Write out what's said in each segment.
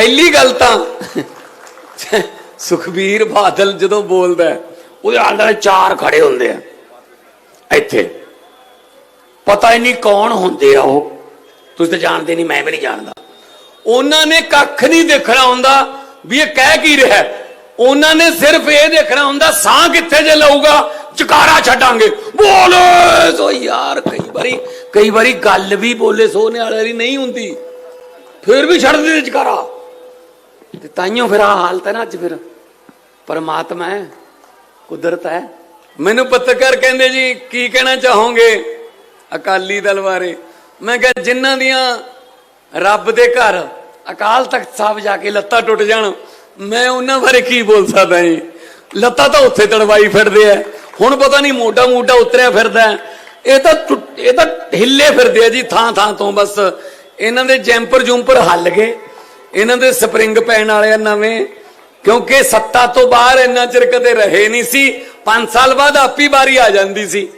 ਪਹਿਲੀ ਗੱਲ ਤਾਂ ਸੁਖਬੀਰ ਬਾਦਲ ਜਦੋਂ ਬੋਲਦਾ ਉਹਦੇ ਆਲੇ ਚਾਰ ਖੜੇ ਹੁੰਦੇ ਆ। ਇੱਥੇ। ਪਤਾ ਹੀ ਨਹੀਂ ਕੌਣ ਹੁੰਦੇ ਆ ਉਹ। ਤੁਸੀਂ ਤਾਂ ਜਾਣਦੇ ਨਹੀਂ, ਮੈਂ ਵੀ ਨਹੀਂ ਜਾਣਦਾ। ਉਹਨਾਂ ਨੇ ਕੱਖ ਨਹੀਂ ਦੇਖਣਾ ਹੁੰਦਾ ਵੀ ਇਹ ਕਹਿ ਕੀ ਰਿਹਾ ਉਹਨਾਂ ਨੇ ਸਿਰਫ ਇਹ ਦੇਖਣਾ ਹੁੰਦਾ, ਸਾਹ ਕਿੱਥੇ ਜੇ ਲਊਗਾ ਚਕਾਰਾ ਛੱਡਾਂਗੇ। ਬੋਲੇ ਸੋ ਯਾਰ, ਕਈ ਵਾਰੀ ਕਈ ਵਾਰੀ ਗੱਲ ਵੀ ਬੋਲੇ ਸੋਨੇ ਵਾਲੇ ਦੀ ਨਹੀਂ ਹੁੰਦੀ। ਫਿਰ ਵੀ ਛੱਡ ਦਿੰਦੇ ਚਕਾਰਾ ਤੇ ਤਾਈਓ ਫਿਰ ਆ ਹਾਲਤ ਹੈ ਨਾ ਅੱਜ ਫਿਰ। ਪਰਮਾਤਮਾ ਹੈ, ਕੁਦਰਤ ਹੈ। ਮੈਨੂੰ ਪੱਤਰਕਾਰ ਕਹਿੰਦੇ ਜੀ, ਕੀ ਕਹਿਣਾ ਚਾਹੋਗੇ ਅਕਾਲੀ ਦਲ ਬਾਰੇ? ਮੈਂ ਕਿਹਾ ਜਿਨ੍ਹਾਂ ਦੀਆਂ ਰੱਬ ਦੇ ਘਰ ਅਕਾਲ ਤਖਤ ਸਾਹਿਬ ਜਾ ਕੇ ਲੱਤਾਂ ਟੁੱਟ ਜਾਣ, ਮੈਂ ਉਹਨਾਂ ਬਾਰੇ ਕੀ ਬੋਲ ਸਕਦਾ ਜੀ? ਲੱਤਾਂ ਤਾਂ ਉੱਥੇ ਤੜਵਾਈ ਫਿਰਦੇ ਆ। ਹੁਣ ਪਤਾ ਨਹੀਂ ਮੋਢਾ ਮੋਢਾ ਉਤਰਿਆ ਫਿਰਦਾ ਇਹ ਤਾਂ ਟੁੱਟ- ਇਹ ਤਾਂ ਹਿੱਲੇ ਫਿਰਦੇ ਆ ਜੀ, ਥਾਂ ਥਾਂ ਤੋਂ ਬਸ। ਇਹਨਾਂ ਦੇ ਜੈਂਪਰ ਜੂੰਪਰ ਹੱਲ ਗਏ। ਇਹਨਾਂ ਦੇ ਸਪਰਿੰਗ ਪੈਣ ਵਾਲੇ ਆ ਨਵੇਂ, ਕਿਉਂਕਿ ਸੱਤਾ ਤੋਂ ਬਾਹਰ ਇੰਨਾ ਚਿਰ ਕਦੇ ਰਹੇ ਨਹੀਂ ਸੀ 5 ਸਾਲ ਬਾਅਦ ਆਪੀ ਵਾਰੀ ਆ ਜਾਂਦੀ ਸੀ।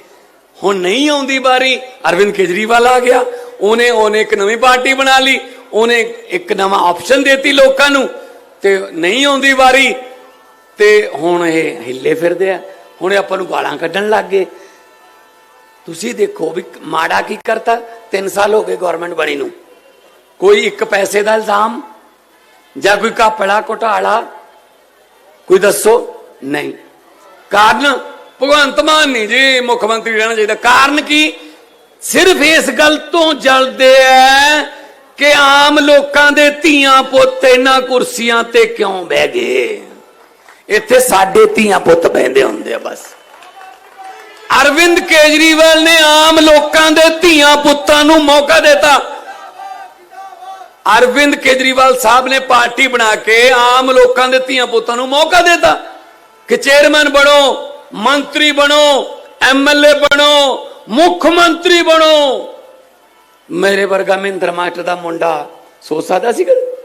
ਹੁਣ ਨਹੀਂ ਆਉਂਦੀ ਵਾਰੀ, ਅਰਵਿੰਦ ਕੇਜਰੀਵਾਲ ਆ ਗਿਆ, ਉਹਨੇ ਉਹਨੇ ਇੱਕ ਨਵੀਂ ਪਾਰਟੀ ਬਣਾ ਲਈ, ਉਹਨੇ ਇੱਕ ਨਵਾਂ ਆਪਸ਼ਨ ਦੇਤੀ ਲੋਕਾਂ ਨੂੰ, ਤੇ ਨਹੀਂ ਆਉਂਦੀ ਵਾਰੀ, ਤੇ ਹੁਣ ਇਹ ਹਿੱਲੇ ਫਿਰਦੇ ਆ। ਹੁਣ ਇਹ ਆਪਾਂ ਨੂੰ ਗਾਲਾਂ ਕੱਢਣ ਲੱਗ ਗਏ। ਤੁਸੀਂ ਦੇਖੋ ਵੀ ਮਾੜਾ ਕੀ ਕਰਤਾ 3 ਸਾਲ ਹੋ ਗਏ ਗਵਰਨਮੈਂਟ ਬਣੀ ਨੂੰ। ਕੋਈ ਇੱਕ ਪੈਸੇ ਦਾ ਇਲਜ਼ਾਮ ਜਾਂ ਕੋਈ ਕਾਪੜਾ ਘੁਟਾਲਾ? ਕੋਈ ਦੱਸੋ? ਨਹੀਂ। ਕਾਰਨ ਭਗਵੰਤ ਮਾਨ ਨਹੀਂ ਜੀ, ਮੁੱਖ ਮੰਤਰੀ ਰਹਿਣਾ ਚਾਹੀਦਾ। ਕਾਰਨ ਕੀ? ਸਿਰਫ ਇਸ ਗੱਲ ਤੋਂ ਜਲਦੇ ਐ ਕਿ ਆਮ ਲੋਕਾਂ ਦੇ ਧੀਆਂ ਪੁੱਤ ਇਹਨਾਂ ਕੁਰਸੀਆਂ ਤੇ ਕਿਉਂ ਬਹਿ ਗਏ? ਇੱਥੇ ਸਾਡੇ ਧੀਆਂ ਪੁੱਤ ਬਹਿੰਦੇ ਹੁੰਦੇ ਆ ਬਸ। ਅਰਵਿੰਦ ਕੇਜਰੀਵਾਲ ਨੇ ਆਮ ਲੋਕਾਂ ਦੇ ਧੀਆਂ ਪੁੱਤਾਂ ਨੂੰ ਮੌਕਾ ਦਿੱਤਾ। ਅਰਵਿੰਦ ਕੇਜਰੀਵਾਲ ਸਾਹਿਬ ਨੇ ਪਾਰਟੀ ਬਣਾ ਕੇ ਆਮ ਲੋਕਾਂ ਦੇ ਧੀਆਂ ਪੁੱਤਾਂ ਨੂੰ ਮੌਕਾ ਦਿੱਤਾ। ਕਿ ਚੇਅਰਮੈਨ ਬਣੋ, ਮੰਤਰੀ ਬਣੋ ਐਮਐਲਏ ਬਣੋ, ਮੁੱਖ ਮੰਤਰੀ ਬਣੋ। ਮੇਰੇ ਵਰਗਾ ਮਹਿੰਦਰ ਮਾਸਟਰ ਦਾ ਮੁੰਡਾ ਸੋਚ ਸਕਦਾ ਸੀ ਕਦੇ?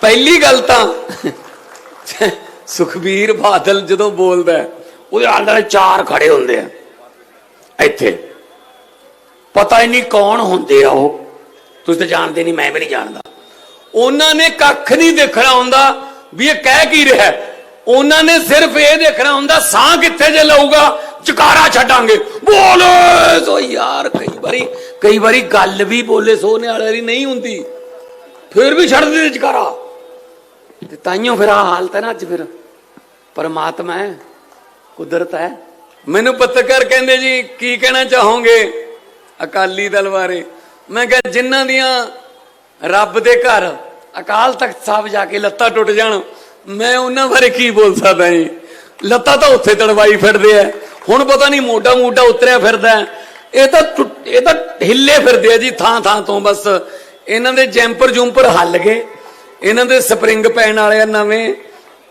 ਪਹਿਲੀ ਗੱਲ ਤਾਂ ਸੁਖਬੀਰ ਬਾਦਲ ਜਦੋਂ ਬੋਲਦਾ ਉਹਦੇ ਆਲੇ ਚਾਰ ਖੜੇ ਹੁੰਦੇ ਆ। ਇੱਥੇ। ਪਤਾ ਹੀ ਨਹੀਂ ਕੌਣ ਹੁੰਦੇ ਆ ਉਹ। ਤੁਸੀਂ ਤਾਂ ਜਾਣਦੇ ਨਹੀਂ, ਮੈਂ ਵੀ ਨਹੀਂ ਜਾਣਦਾ। ਉਹਨਾਂ ਨੇ ਕੱਖ ਨਹੀਂ ਦੇਖਣਾ ਹੁੰਦਾ। ਵੀ ਇਹ ਕਹਿ ਕੀ ਰਿਹਾ ਉਹਨਾਂ ਨੇ ਸਿਰਫ ਇਹ ਦੇਖਣਾ ਹੁੰਦਾ, ਸਾਹ ਕਿੱਥੇ ਜੇ ਲਊਗਾ? ਚਕਾਰਾ ਛੱਡਾਂਗੇ। ਬੋਲੇ ਸੋ ਯਾਰ, ਕਈ ਵਾਰੀ ਕਈ ਵਾਰੀ ਗੱਲ ਵੀ ਬੋਲੇ ਸੋਨੇ ਵਾਲੇ ਦੀ ਨਹੀਂ ਹੁੰਦੀ। ਫਿਰ ਵੀ ਛੱਡ ਦਿੰਦੇ ਚਕਾਰਾ। ਤੇ ਤਾਈਓ ਫਿਰ ਆ ਹਾਲਤ ਹੈ ਨਾ ਅੱਜ ਫਿਰ। ਪਰਮਾਤਮਾ ਹੈ, ਕੁਦਰਤ ਹੈ। ਮੈਨੂੰ ਪੱਤਰਕਾਰ ਕਹਿੰਦੇ ਜੀ, ਕੀ ਕਹਿਣਾ ਚਾਹੋਗੇ ਅਕਾਲੀ ਦਲ ਬਾਰੇ? ਮੈਂ ਕਿਹਾ ਜਿਨ੍ਹਾਂ ਦੀਆਂ ਰੱਬ ਦੇ ਘਰ ਅਕਾਲ ਤਖਤ ਸਾਹਿਬ ਜਾ ਕੇ ਲੱਤਾਂ ਟੁੱਟ ਜਾਣ। ਮੈਂ ਉਹਨਾਂ ਬਾਰੇ ਕੀ ਬੋਲ ਸਕਦਾ ਜੀ? ਲੱਤਾਂ ਤਾਂ ਉੱਥੇ ਤੜਵਾਈ ਫਿਰਦੇ ਆ। ਹੁਣ ਪਤਾ ਨਹੀਂ ਮੋਢਾ ਮੋਢਾ ਉਤਰਿਆ ਫਿਰਦਾ ਇਹ ਤਾਂ ਇਹ ਤਾਂ ਹਿੱਲੇ ਫਿਰਦੇ ਆ ਜੀ, ਥਾਂ ਥਾਂ ਤੋਂ ਬਸ। ਇਹਨਾਂ ਦੇ ਜੈਂਪਰ ਜੂੰਪਰ ਹੱਲ ਗਏ। ਇਹਨਾਂ ਦੇ ਸਪਰਿੰਗ ਪੈਣ ਵਾਲੇ ਆ ਨਵੇਂ।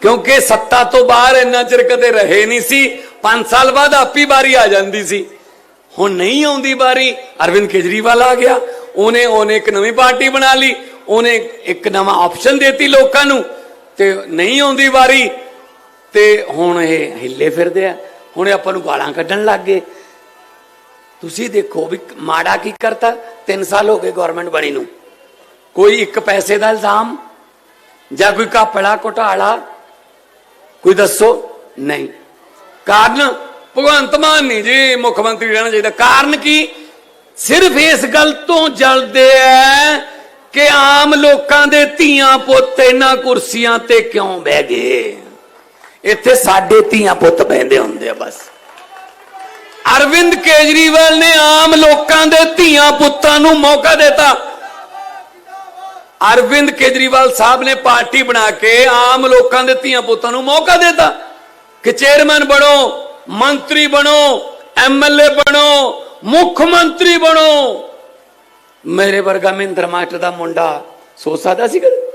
ਕਿਉਂਕਿ ਸੱਤਾ ਤੋਂ ਬਾਹਰ ਇੰਨਾ ਚਿਰ ਕਦੇ ਰਹੇ ਨਹੀਂ ਸੀ। 5 ਸਾਲ ਬਾਅਦ ਆਪੀ ਵਾਰੀ ਆ ਜਾਂਦੀ ਸੀ। ਹੁਣ ਨਹੀਂ ਆਉਂਦੀ ਵਾਰੀ। ਅਰਵਿੰਦ ਕੇਜਰੀਵਾਲ ਆ ਗਿਆ। ਉਹਨੇ ਉਹਨੇ ਇੱਕ ਨਵੀਂ ਪਾਰਟੀ ਬਣਾ ਲਈ। ਉਹਨੇ ਇੱਕ ਨਵਾਂ ਆਪਸ਼ਨ ਦੇਤੀ ਲੋਕਾਂ ਨੂੰ ਤੇ ਨਹੀਂ ਆਉਂਦੀ ਵਾਰੀ ਤੇ ਹੁਣ ਇਹ ਹਿੱਲੇ ਫਿਰਦੇ ਆ। ਹੁਣ ਇਹ ਆਪਾਂ ਨੂੰ ਗਾਲਾਂ ਕੱਢਣ ਲੱਗ ਗਏ। ਤੁਸੀਂ ਦੇਖੋ ਵੀ ਮਾੜਾ ਕੀ ਕਰਤਾ? 3 ਸਾਲ ਹੋ ਗਏ ਗਵਰਨਮੈਂਟ ਬਣੀ ਨੂੰ। ਕੋਈ ਇੱਕ ਪੈਸੇ ਦਾ ਇਲਜ਼ਾਮ ਜਾਂ ਕੋਈ ਕਾਪੜਾ ਘੁਟਾਲਾ? ਕੋਈ ਦੱਸੋ? ਨਹੀਂ। ਕਾਰਨ ਭਗਵੰਤ ਮਾਨ ਨਹੀਂ ਜੀ, ਮੁੱਖ ਮੰਤਰੀ ਰਹਿਣਾ ਚਾਹੀਦਾ। ਕਾਰਨ ਕੀ? ਸਿਰਫ ਇਸ ਗੱਲ ਤੋਂ ਜਲਦੇ ਐ ਕਿ ਆਮ ਲੋਕਾਂ ਦੇ ਧੀਆਂ ਪੁੱਤ ਇਹਨਾਂ ਕੁਰਸੀਆਂ ਤੇ ਕਿਉਂ ਬਹਿ ਗਏ? ਇੱਥੇ ਸਾਡੇ ਧੀਆਂ ਪੁੱਤ ਬਹਿੰਦੇ ਹੁੰਦੇ ਆ ਬਸ। ਅਰਵਿੰਦ ਕੇਜਰੀਵਾਲ ਨੇ ਆਮ ਲੋਕਾਂ ਦੇ ਧੀਆਂ ਪੁੱਤਾਂ ਨੂੰ ਮੌਕਾ ਦਿੱਤਾ। ਅਰਵਿੰਦ ਕੇਜਰੀਵਾਲ ਸਾਹਿਬ ਨੇ ਪਾਰਟੀ ਬਣਾ ਕੇ ਆਮ ਲੋਕਾਂ ਦੇ ਧੀਆਂ ਪੁੱਤਾਂ ਨੂੰ ਮੌਕਾ ਦਿੱਤਾ। ਕਿ ਚੇਅਰਮੈਨ ਬਣੋ, ਮੰਤਰੀ ਬਣੋ ਐਮਐਲਏ ਬਣੋ, ਮੁੱਖ ਮੰਤਰੀ ਬਣੋ। ਮੇਰੇ ਵਰਗਾ ਮਹਿੰਦਰ ਮਾਸਟਰ ਦਾ ਮੁੰਡਾ ਸੋਚ ਸਕਦਾ ਸੀ ਕਦੇ?